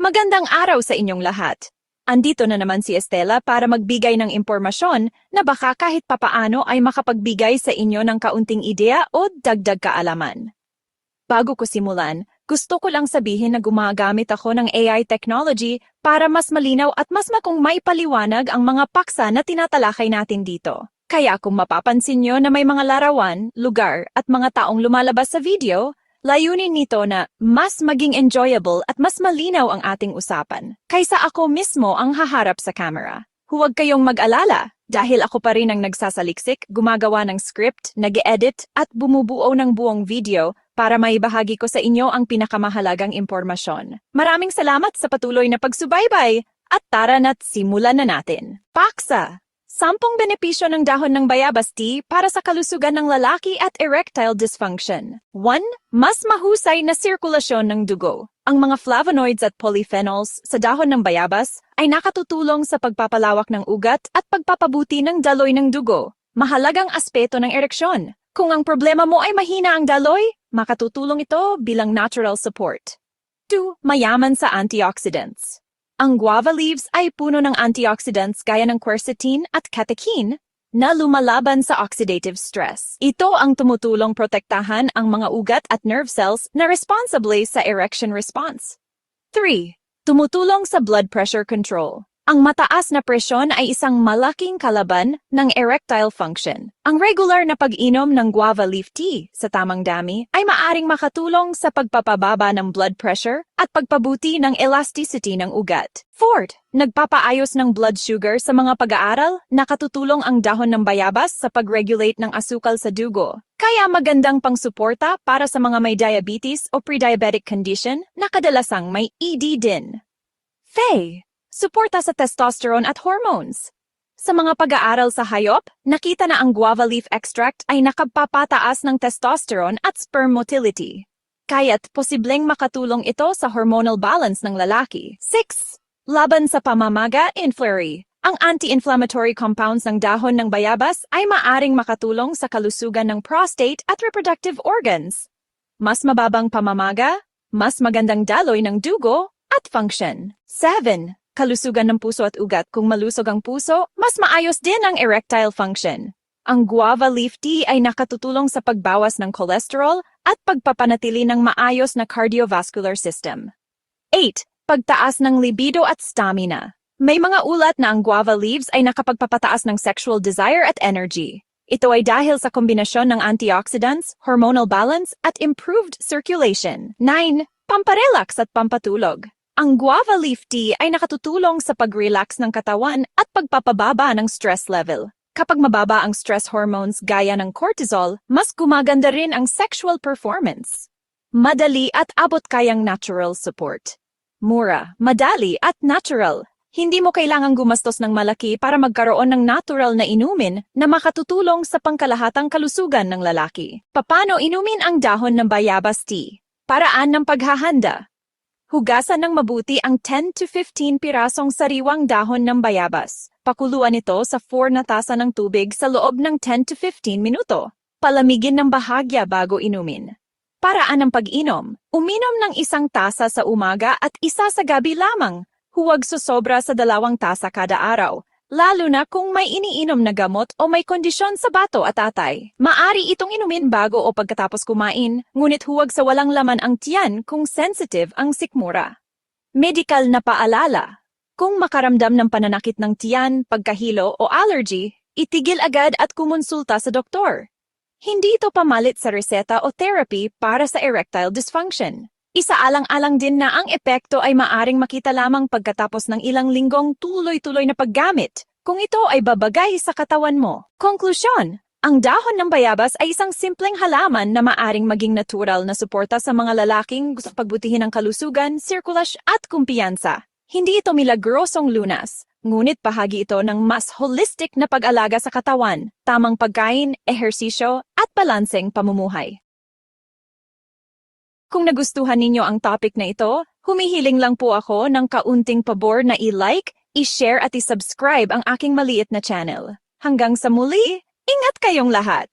Magandang araw sa inyong lahat. Andito na naman si Estela para magbigay ng impormasyon na baka kahit papaano ay makapagbigay sa inyo ng kaunting ideya o dagdag kaalaman. Bago ko simulan, gusto ko lang sabihin na gumagamit ako ng AI technology para mas malinaw at mas makong may paliwanag ang mga paksa na tinatalakay natin dito. Kaya kung mapapansin nyo na may mga larawan, lugar at mga taong lumalabas sa video, Layunin nito na mas maging enjoyable at mas malinaw ang ating usapan, kaysa ako mismo ang haharap sa camera. Huwag kayong mag-alala, dahil ako pa rin ang nagsasaliksik, gumagawa ng script, nag-edit at bumubuo ng buong video para maibahagi ko sa inyo ang pinakamahalagang impormasyon. Maraming salamat sa patuloy na pagsubaybay at tara na't simulan na natin. Paksa! Sampung benepisyo ng dahon ng bayabas tea para sa kalusugan ng lalaki at erectile dysfunction. 1. Mas mahusay na sirkulasyon ng dugo. Ang mga flavonoids at polyphenols sa dahon ng bayabas ay nakatutulong sa pagpapalawak ng ugat at pagpapabuti ng daloy ng dugo. Mahalagang aspeto ng ereksyon. Kung ang problema mo ay mahina ang daloy, makatutulong ito bilang natural support. 2. Mayaman sa antioxidants. Ang guava leaves ay puno ng antioxidants gaya ng quercetin at catechin na lumalaban sa oxidative stress. Ito ang tumutulong protektahan ang mga ugat at nerve cells na responsibly sa erection response. 3. Tumutulong sa blood pressure control. Ang mataas na presyon ay isang malaking kalaban ng erectile function. Ang regular na pag-inom ng guava leaf tea sa tamang dami ay maaring makatulong sa pagpapababa ng blood pressure at pagpabuti ng elasticity ng ugat. Fourth, nagpapaayos ng blood sugar sa mga pag-aaral, nakatutulong ang dahon ng bayabas sa pag-regulate ng asukal sa dugo. Kaya magandang pangsuporta para sa mga may diabetes o pre-diabetic condition na kadalasang may ED din. Faye, suporta sa testosterone at hormones. Sa mga pag-aaral sa hayop, nakita na ang guava leaf extract ay nakapapataas ng testosterone at sperm motility. Kaya't posibleng makatulong ito sa hormonal balance ng lalaki. 6. Laban sa pamamaga, influrry. Ang anti-inflammatory compounds ng dahon ng bayabas ay maaring makatulong sa kalusugan ng prostate at reproductive organs. Mas mababang pamamaga, mas magandang daloy ng dugo, at function. 7 kalusugan ng puso at ugat. Kung malusog ang puso, mas maayos din ang erectile function. Ang guava leaf tea ay nakatutulong sa pagbawas ng cholesterol at pagpapanatili ng maayos na cardiovascular system. 8. Pagtaas ng libido at stamina. May mga ulat na ang guava leaves ay nakapagpapataas ng sexual desire at energy. Ito ay dahil sa kombinasyon ng antioxidants, hormonal balance, at improved circulation. 9. Pamparelax at pampatulog. Ang guava leaf tea ay nakatutulong sa pag-relax ng katawan at pagpapababa ng stress level. Kapag mababa ang stress hormones gaya ng cortisol, mas gumaganda rin ang sexual performance. Madali at abot kayang natural support. Mura, madali at natural. Hindi mo kailangang gumastos ng malaki para magkaroon ng natural na inumin na makatutulong sa pangkalahatang kalusugan ng lalaki. Paano inumin ang dahon ng bayabas tea? Paraan ng paghahanda. Hugasan ng mabuti ang 10 to 15 pirasong sariwang dahon ng bayabas. Pakuluan ito sa 4 na tasa ng tubig sa loob ng 10 to 15 minuto. Palamigin ng bahagya bago inumin. Paraan ng pag-inom. Uminom ng isang tasa sa umaga at isa sa gabi lamang. Huwag susobra sa dalawang tasa kada araw lalo na kung may iniinom na gamot o may kondisyon sa bato at atay. Maari itong inumin bago o pagkatapos kumain, ngunit huwag sa walang laman ang tiyan kung sensitive ang sikmura. Medical na paalala. Kung makaramdam ng pananakit ng tiyan, pagkahilo o allergy, itigil agad at kumonsulta sa doktor. Hindi ito pamalit sa reseta o therapy para sa erectile dysfunction. Isaalang-alang din na ang epekto ay maaring makita lamang pagkatapos ng ilang linggong tuloy-tuloy na paggamit, kung ito ay babagay sa katawan mo. Konklusyon, ang dahon ng bayabas ay isang simpleng halaman na maaring maging natural na suporta sa mga lalaking gusto pagbutihin ang kalusugan, sirkulasyon at kumpiyansa. Hindi ito milagrosong lunas, ngunit bahagi ito ng mas holistic na pag-alaga sa katawan, tamang pagkain, ehersisyo at balanseng pamumuhay. Kung nagustuhan ninyo ang topic na ito, humihiling lang po ako ng kaunting pabor na i-like, i-share at i-subscribe ang aking maliit na channel. Hanggang sa muli, ingat kayong lahat!